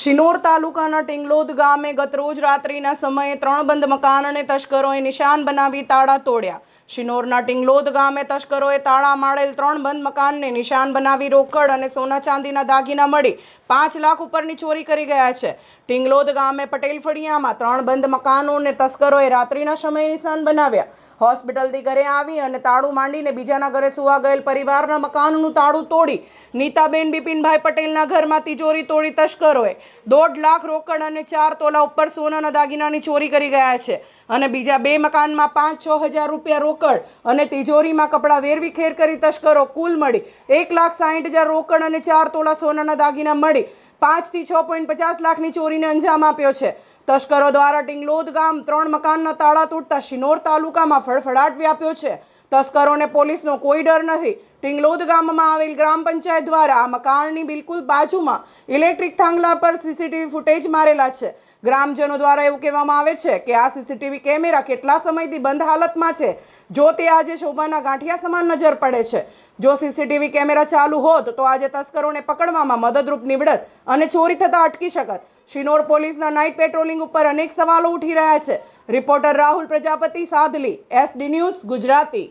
શિનોર તાલુકાના ટિંગલોદ ગામે ગતરોજ રાત્રિના સમયે ત્રણ બંધ મકાન અને તસ્કરોએ નિશાન બનાવી તાળા તોડ્યા. શિનોરના ટિંગલોદ ગામે તસ્કરોએ તાળા માળેલ ત્રણ બંધ મકાનને નિશાન બનાવી રોકડ અને સોના ચાંદીના દાગીના મળી પાંચ લાખ ઉપરની ચોરી કરી ગયા છે. ટિંગલોદ ગામે પટેલ ફળિયામાં ત્રણ બંધ મકાનોને તસ્કરોએ રાત્રિના સમયે નિશાન બનાવ્યા. હોસ્પિટલથી ઘરે આવી અને તાળું માંડીને બીજાના ઘરે સુવા ગયેલ પરિવારના મકાનનું તાળું તોડી નીતાબેન બિપિનભાઈ પટેલના ઘરમાં તિજોરી તોડી તસ્કરોએ દોઢ લાખ રોકડ અને ચાર તોલા ઉપર સોનાના દાગીનાની ચોરી કરી ગયા છે. અને બીજા બે મકાનમાં પાંચ છ હજાર રૂપિયા રોકડ અને તિજોરીમાં કપડાં વેરવિખેર કરી તસ્કરો કુલ મળી. એક લાખ સાહીઠ હજાર રોકડ અને ચાર તોલા સોનાના દાગીના મળી. પાંચથી છ પોઈન્ટ પચાસ લાખની ચોરીને અંજામ આપ્યો છે. તસ્કરો દ્વારા ટિંગલોદ ગામ ત્રણ મકાનના તાળા તૂટતા શિનોર તાલુકામાં ફળફડાટ વ્યાપ્યો છે. તસ્કરોને પોલીસનો કોઈ ડર નથી ટિંગલોદ ગામમાં આવેલ ગ્રામ પંચાયત દ્વારા આ મકાનની બિલકુલ બાજુમાં ઇલેક્ટ્રિક થાંગલા પર સીસીટીવી ફૂટેજ મારેલા છે. ગ્રામજનો દ્વારા એવું કહેવામાં આવે છે કે આ સીસીટીવી કેમેરા કેટલા સમયથી બંધ હાલતમાં છે, જો તે આજે શોભાના ગાંઠિયા સમાન નજર પડે છે. જો સીસીટીવી કેમેરા ચાલુ હોત, તો આજે તસ્કરોને પકડવામાં મદદરૂપ નીવડત અને ચોરી થતાં અટકી શકત. શિનોર પોલીસના નાઇટ પેટ્રોલિંગ ઉપર અનેક સવાલો ઉઠી રહ્યા છે. Reporter Rahul Prajapati, Sadli, SD news, Gujarati.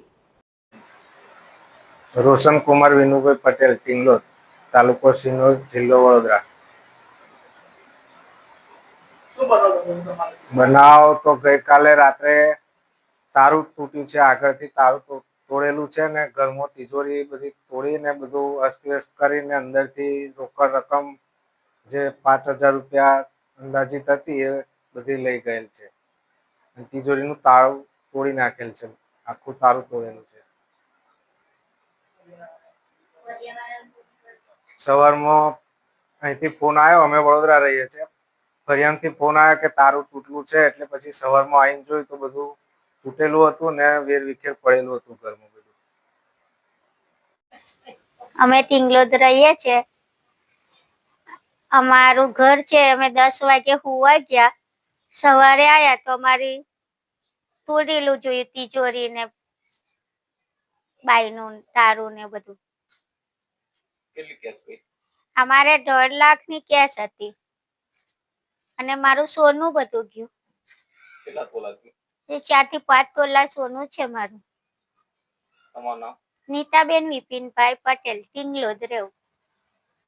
Roshan Kumar Vinubhai Patel Tinglod તાલુકો સિનોર જિલ્લો વડોદરા. બનાવ તો ગઈકાલે રાત્રે તારું તૂટ્યું છે આગળથી તારું તોડેલું છે ને ઘરમાં તિજોરી બધી તોડીને બધું અસ્તવ્યસ્ત કરીને અંદરથી રોકડ રકમ જે પાંચ હજાર રૂપિયા અંદાજિત હતી એ બધી લઈ ગયેલ છે. તિજોરીનું તાળું તોડી નાખેલ છે આખું તારું તોડેલું છે. સવારમાં અહીંથી ફોન આવ્યો અમે વડોદરા રહીએ છીએ. ફરિયામથી ફોન આવ્યો કે તારું તૂટલું છે, એટલે પછી સવારમાં આવીને જોયું તો બધું તૂટેલું હતું ને વેર વિખેર પડેલું હતું ઘરમાં બધું. અમે ટિંગલોદ રહીએ છીએ. અમારું ઘર છે, અમે દસ વાગે હુવા ગયા. સવારે આયા તો અમારી તોડેલું જોયું તિજોરી ને બાઈનું તારું ને બધું. કેટલી કેશ ગઈ અમારે દોઢ લાખની કેસ હતી. અને મારું સોનું બધું ગયું. કેટલા તોલા ગયું? એ ચારથી પાંચ તોલા સોનું છે મારું. તમારું નામ? નીતાબેન વિપિનભાઈ પટેલ ટિંગલોદ રેવું